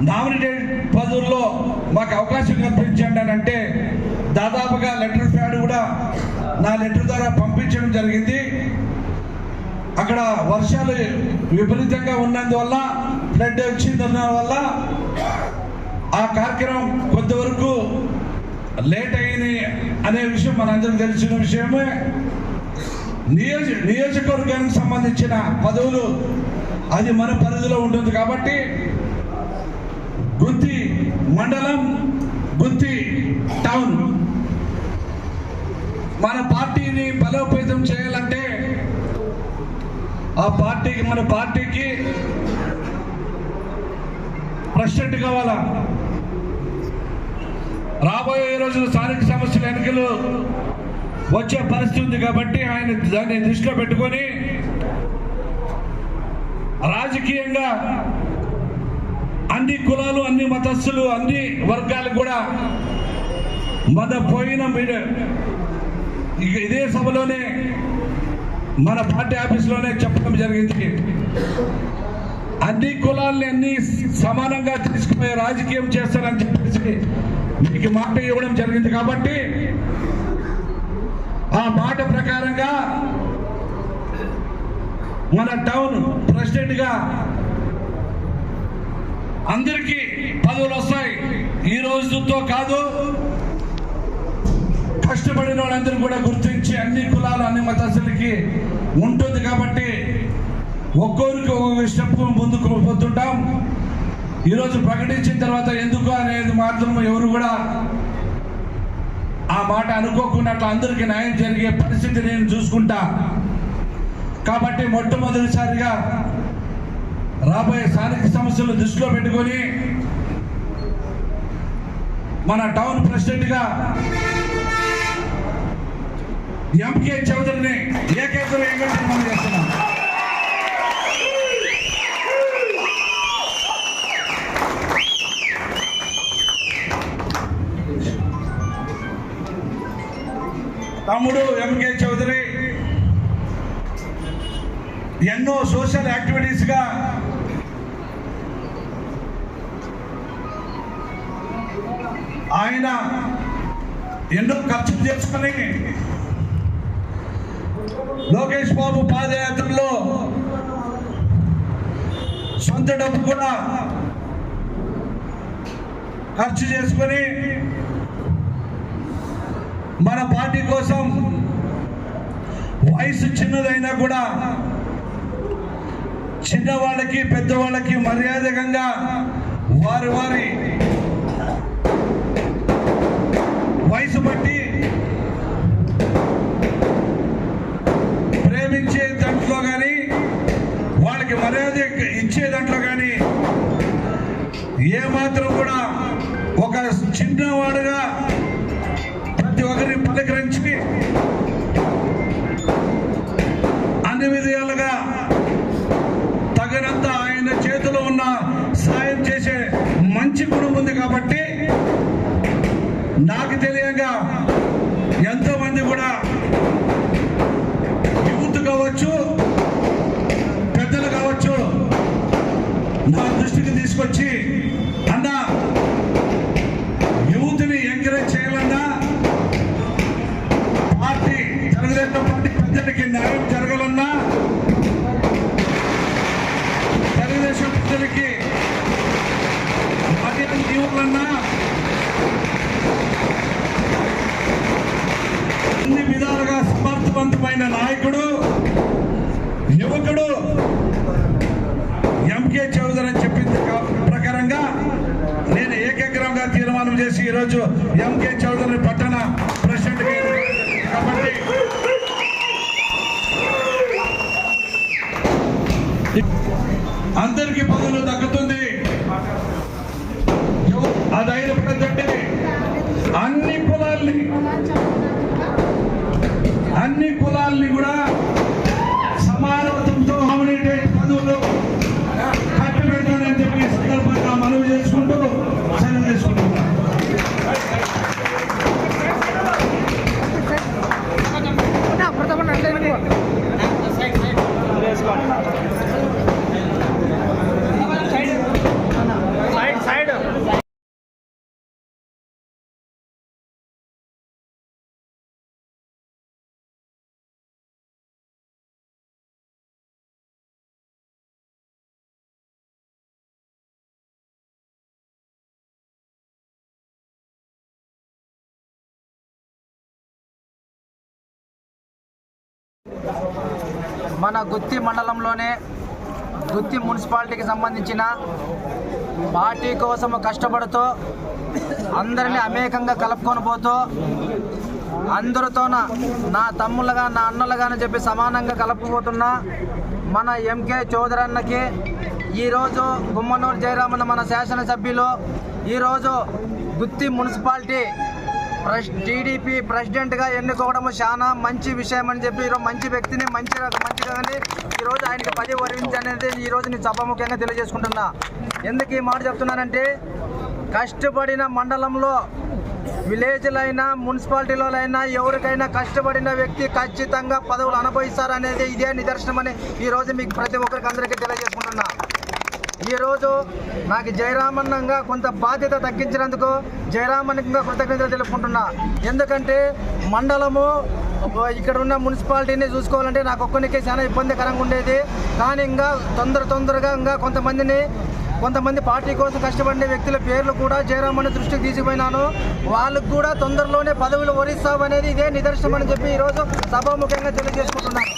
Nominated పదవుల్లో మాకు అవకాశం కల్పించండి అని అంటే దాదాపుగా లెటర్ ప్యాడ్ కూడా నా లెటర్ ద్వారా పంపించడం జరిగింది. అక్కడ వర్షాలు విపరీతంగా ఉన్నందువల్ల ఫ్లడ్ వచ్చిందన్న వల్ల ఆ కార్యక్రమం కొంతవరకు లేట్ అయింది అనే విషయం మనందరం తెలిసిన విషయమే. నియోజ నియోజకవర్గానికి సంబంధించిన పదవులు అది మన పరిధిలో ఉంటుంది కాబట్టి గుత్తి మండలం గుత్తి టౌన్. మన పార్టీని బలోపేతం చేయాలంటే ఆ పార్టీకి మన పార్టీకి ప్రెసిడెంట్ కావాలా? రాబోయే రోజులు స్థానిక సమస్యల ఎన్నికలు వచ్చే పరిస్థితి ఉంది కాబట్టి ఆయన దాన్ని దృష్టిలో పెట్టుకొని రాజకీయంగా అన్ని కులాలు అన్ని మతస్థులు అన్ని వర్గాలు కూడా మన పోయిన ఇక ఇదే సభలోనే మన పార్టీ ఆఫీస్లోనే చెప్పడం జరిగింది. అన్ని కులాల్ని అన్ని సమానంగా తీసుకుపోయే రాజకీయం చేస్తారని చెప్పేసి మీకు మాట ఇవ్వడం జరిగింది కాబట్టి ఆ మాట ప్రకారంగా మన టౌన్ ప్రెసిడెంట్గా అందరికీ పదవులు వస్తాయి. ఈ రోజుతో కాదు కష్టపడిన వాళ్ళందరూ కూడా గుర్తించి అన్ని కులాలు అన్ని మతస్థులకి ఉంటుంది కాబట్టి ఒక్కొరికి ఒక్కొక్క స్టెప్ ముందుకు పోతుంటాం. ఈరోజు ప్రకటించిన తర్వాత ఎందుకు అనేది మాత్రం ఎవరు కూడా ఆ మాట అనుకోకుండా అట్లా అందరికీ న్యాయం జరిగే పరిస్థితి నేను చూసుకుంటా. కాబట్టి మొట్టమొదటిసారిగా రాబోయే స్థానిక సమస్యలు దృష్టిలో పెట్టుకొని మన టౌన్ ప్రెసిడెంట్గా ఎంకే చౌదరిని ఏకైక వెంకటరమణ చేస్తున్నాం. తమ్ముడు ఎంకే చౌదరి ఎన్నో సోషల్ యాక్టివిటీస్గా ఆయన ఎన్నో ఖర్చులు చేసుకుని లోకేష్ బాబు పాదయాత్రలో సొంత డబ్బు కూడా ఖర్చు చేసుకుని మన పార్టీ కోసం వయసు చిన్నదైనా కూడా చిన్నవాళ్ళకి పెద్దవాళ్ళకి మర్యాదకంగా వారి వారి వయసు బట్టి ప్రేమించే దాంట్లో కానీ వాళ్ళకి మర్యాద ఇచ్చే దాంట్లో కానీ ఏమాత్రం కూడా ఒక చిన్నవాడుగా నాకు తెలియగా ఎంతో మంది కూడా యూత్ కావచ్చు పెద్దలు కావచ్చు నా దృష్టికి తీసుకొచ్చి అన్న యూత్ని ఎంకరేజ్ చేయాలన్నా పార్టీ తెలుగుదేశం పార్టీ పెద్దలకి న్యాయం జరగాలన్నా తెలుగుదేశం పెద్దలకి మర్యాద ఇవ్వాలన్నా అన్ని విధాలుగా సమర్థవంతమైన నాయకుడు యువకుడు ఎంకే చౌదరి అని చెప్పింది ప్రకారంగా నేను ఏకగ్రంగా తీర్మానం చేసి ఈరోజు ఎంకే చౌదరి పట్టణ ప్రెసిడెంట్ కాబట్టి అందరికీ పదవులు దక్కుతుంది అది అన్ని పొలాల్ని అన్ని కులాల్ని కూడా మన గుత్తి మండలంలోనే గుత్తి మున్సిపాలిటీకి సంబంధించిన పార్టీ కోసం కష్టపడుతూ అందరినీ అమేకంగా కలుపుకొని పోతూ అందరితోన నా తమ్ముళ్ళగా నా అన్నలుగా అని చెప్పి సమానంగా కలుపుకుపోతున్న మన ఎంకే చౌదరన్నకి ఈరోజు గుమ్మనూరు జయరామన్న మన శాసనసభ్యులు ఈరోజు గుత్తి మున్సిపాలిటీ టీడీపీ ప్రెసిడెంట్గా ఎన్నుకోవడం చాలా మంచి విషయం అని చెప్పి ఈరోజు మంచి వ్యక్తిని మంచి మంచిగా ఈరోజు ఆయనకి పది వరించనేది ఈరోజు నేను సభాముఖ్యంగా తెలియజేసుకుంటున్నా. ఎందుకు ఈ మాట చెప్తున్నానంటే కష్టపడిన మండలంలో విలేజ్లైనా మున్సిపాలిటీలోనైనా ఎవరికైనా కష్టపడిన వ్యక్తి ఖచ్చితంగా పదవులు అనుభవిస్తారనేది ఇదే నిదర్శనం అని ఈరోజు మీకు ప్రతి ఒక్కరికి అందరికీ తెలియజేసుకుంటున్నా. ఈరోజు నాకు జయరామన్నంగా కొంత బాధ్యత తగ్గించినందుకు జయరామన్గా కృతజ్ఞతలు తెలుపుకుంటున్నా. ఎందుకంటే మండలము ఇక్కడ ఉన్న మున్సిపాలిటీని చూసుకోవాలంటే నాకు ఒక్కరికే చాలా ఇబ్బందికరంగా ఉండేది. కానీ ఇంకా తొందర తొందరగా ఇంకా కొంతమందిని కొంతమంది పార్టీ కోసం కష్టపడిన వ్యక్తుల పేర్లు కూడా జయరామన్ దృష్టికి తీసుకుపోయినాను. వాళ్ళకు కూడా తొందరలోనే పదవులు వరిస్తామనేది ఇదే నిదర్శనం అని చెప్పి ఈరోజు సభాముఖంగా తెలియజేసుకుంటున్నాను.